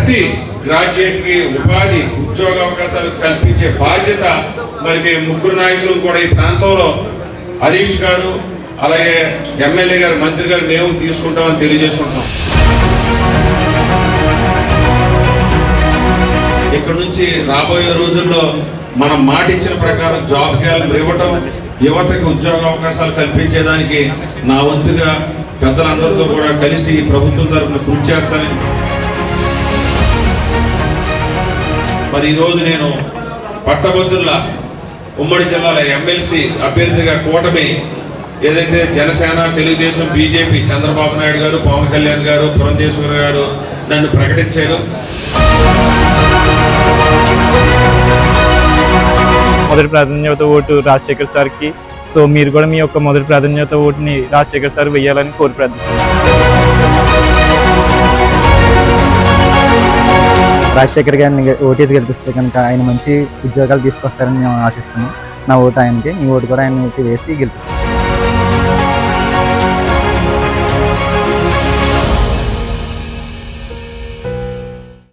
ప్రతి గ్రాడ్యుయేట్కి ఉపాధి ఉద్యోగ అవకాశాలు కల్పించే బాధ్యత మరి మేము ముగ్గురు నాయకులు కూడా ఈ ప్రాంతంలో. హరీష్ గారు అలాగే ఎమ్మెల్యే గారు మంత్రి గారు మేము తీసుకుంటామని తెలియజేసుకుంటున్నాం. ఇక్కడ నుంచి రాబోయే రోజుల్లో మనం మాట ఇచ్చిన ప్రకారం జాబ్ క్యాలెండర్ ఇవ్వటం యువతకి ఉద్యోగ అవకాశాలు కల్పించేదానికి నా వంతుగా పెద్దలందరితో కూడా కలిసి ప్రభుత్వం తరఫున కృషి చేస్తానని మరి ఈరోజు నేను పట్టభద్రుల ఉమ్మడి జిల్లాల ఎమ్మెల్సీ అభ్యర్థిగా కూటమి ఏదైతే జనసేన తెలుగుదేశం బీజేపీ చంద్రబాబు నాయుడు గారు పవన్ కళ్యాణ్ గారు పురంధేశ్వర గారు నన్ను ప్రకటించారు. మొదటి ప్రాధాన్యత ఓటు రాజశేఖర్ సార్కి. సో మీరు కూడా మీ యొక్క మొదటి ప్రాధాన్యత ఓటుని రాజశేఖర్ సార్ వేయాలని కోరి ప్రార్థిస్తున్నాను రాజశేఖర్ గారిని ఓటీసీ గెలిపిస్తే కనుక ఆయన మంచి ఉద్యోగాలు తీసుకొస్తారని మేము ఆశిస్తున్నాం. నా ఓటు ఆయనకి ఈ ఓటు కూడా ఆయన వేసి గెలిపించాం